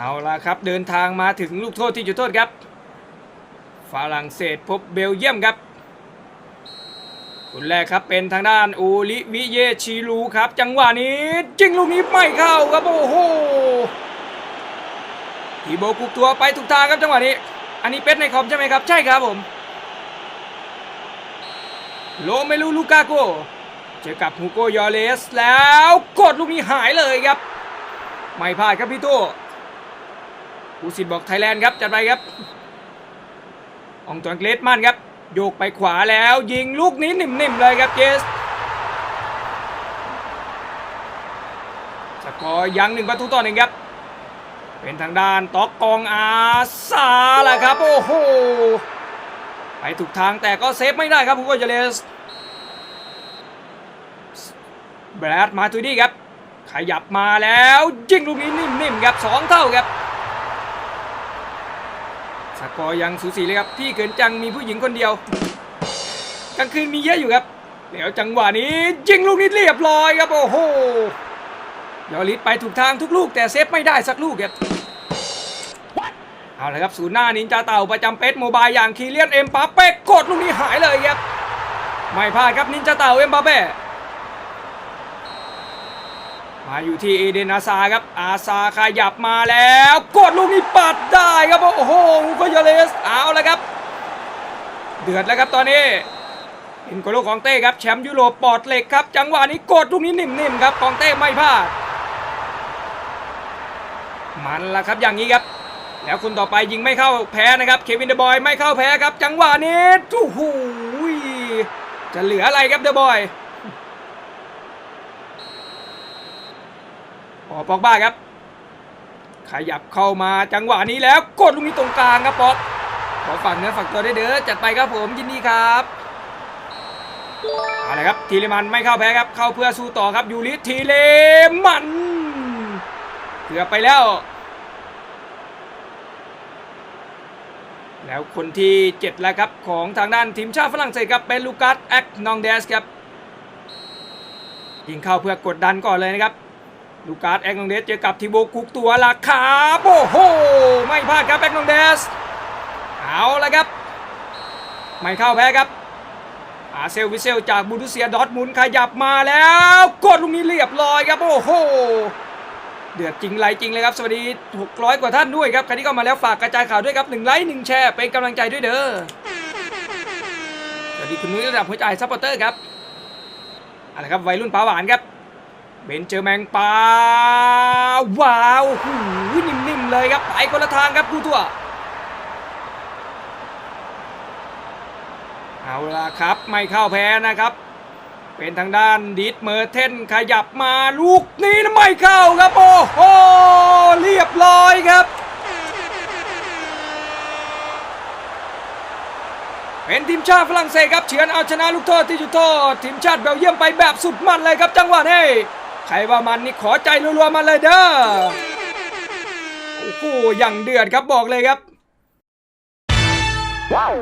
เอาละครับเดินทางมาถึงลูกโทษที่จุดโทษครับฝรั่งเศสพบเบลเยียมครับคนแรกครับเป็นทางด้านอูลิวิเยชิรูครับ จังหวะนี้จิงลูกนี้ไม่เข้าครับโอ้โหทีโบกุกตัวไปถูกทางครับจังหวะนี้ อันนี้เป็ดในคอมใช่ไหมครับ ใช่ครับผม โลเมลูลูกาโกเจอกับฮูโกยอเลสแล้วกดลูกนี้หายเลยครับ ไม่พลาดครับพี่ตู้ ผู้สิทธ์บอกไทยแลนด์ครับจัดไปครับอองตวนเกรดมันครับ โยกไปขวาแล้วยิงลูกนี้นิ่มๆเลยครับเจสสกอร์ยังหนึ่งประตูต่อหนึ่งครับ เป็นทางด้านตอกกองอาซาแหละครับ โอ้โห ไปถูกทางแต่ก็เซฟไม่ได้ครับฮูโกยอเจเลสแบรดมาตูดี้ครับ ขยับมาแล้วยิงลูกนี้นิ่มๆครับสองเท่าครับ สกอร์ยังสูสีเลยครับที่เกินจังมีผู้หญิงคนเดียวกลางคืนมีเยอะอยู่ครับเดี๋ยวจังหวะนี้ยิงลูกนี้เรียบร้อยครับโอ้โหยอริสไปถูกทางทุกลูกแต่เซฟไม่ได้สักลูกครับเอาละครับศูนย์หน้านินจาเต่าประจำเปสโมบายอย่างคีเลียนเอ็มปาเป้กดลูกนี้หายเลยครับไม่พลาดครับนินจาเต่าเอ็มปาเป้ มาอยู่ที่เอเดนอาซาครับ อาซาขยับมาแล้ว กดลูกนี้ปัดได้ครับ โอ้โหก็ยเลสเอาแล้วครับ เดือดแล้วครับตอนนี้อินโกโลของเต้ครับแชมป์ยุโรปปอดเหล็กครับ จังหวะนี้กดลูกนี้นิ่มๆครับของเต้ไม่พลาด มันละครับอย่างนี้ครับ แล้วคนต่อไปยิงไม่เข้าแพ้นะครับเควินเดบอยไม่เข้าแพ้ครับ จังหวะนี้โอ้โหจะเหลืออะไรครับเดบอย ออปอกบ้าครับ ขยับเข้ามาจังหวะนี้แล้วกดลูกนี้ตรงกลางครับปอกขอฝั่งเนื้อฝั่งตัวได้เด้อจัดไปครับผมยินดีครับอาละครับทีเลมันไม่เข้าแพ้ครับ เข้าเพื่อสู้ต่อครับยูริทีเลมันเกือบไปแล้ว แล้วคนที่ 7 แล้วครับ ของทางด้านทีมชาติฝรั่งเศสครับเป็นลูกัสแอคนองเดสครับยิงเข้าเพื่อกดดันก่อนเลยนะครับ ลูกาสแองนองเดสเจอกับทิโบกุกตัวราคาโอ้โหไม่พลาดครับแองนองเดสเอาละครับ ไม่เข้าแพ้ครับอาเซลวิเซลจากบูรุเซียดอทมุนขยับมาแล้วกดลูกนี้เรียบร้อยครับ โอ้โหเดือดจริงไรจริงเลยครับ สวัสดี 600 กว่าท่านด้วยครับใครที่เข้ามาแล้วฝากกระจายข่าวด้วยครับ1ไลค์1แชร์เป็นกำลังใจด้วยเด้อสวัสดีคุณนุ้ยระดับหัวใจซัพพอร์เตอร์ครับเอาละครับวัยรุ่นปลาหวานครับ เบนเจอแมงปลาว้าวหูนิ่มๆเลยครับไปคนละทางครับกูตัว เอาละครับไม่เข้าแพ้นะครับ เป็นทางด้านดิสเมอร์เทนขยับมาลูกนี้นะไม่เข้าครับโอ้โหเรียบร้อยครับเป็นทีมชาติฝรั่งเศสครับเฉือนเอาชนะลูกโทษที่จุดโทษทีมชาติเบลเยียมไปแบบสุดมันเลยครับจังหวะนี้ ใครว่ามันนี่ขอใจรัวๆมาเลยเด้อโอ้โหอย่างเดือดครับบอกเลยครับ Wow.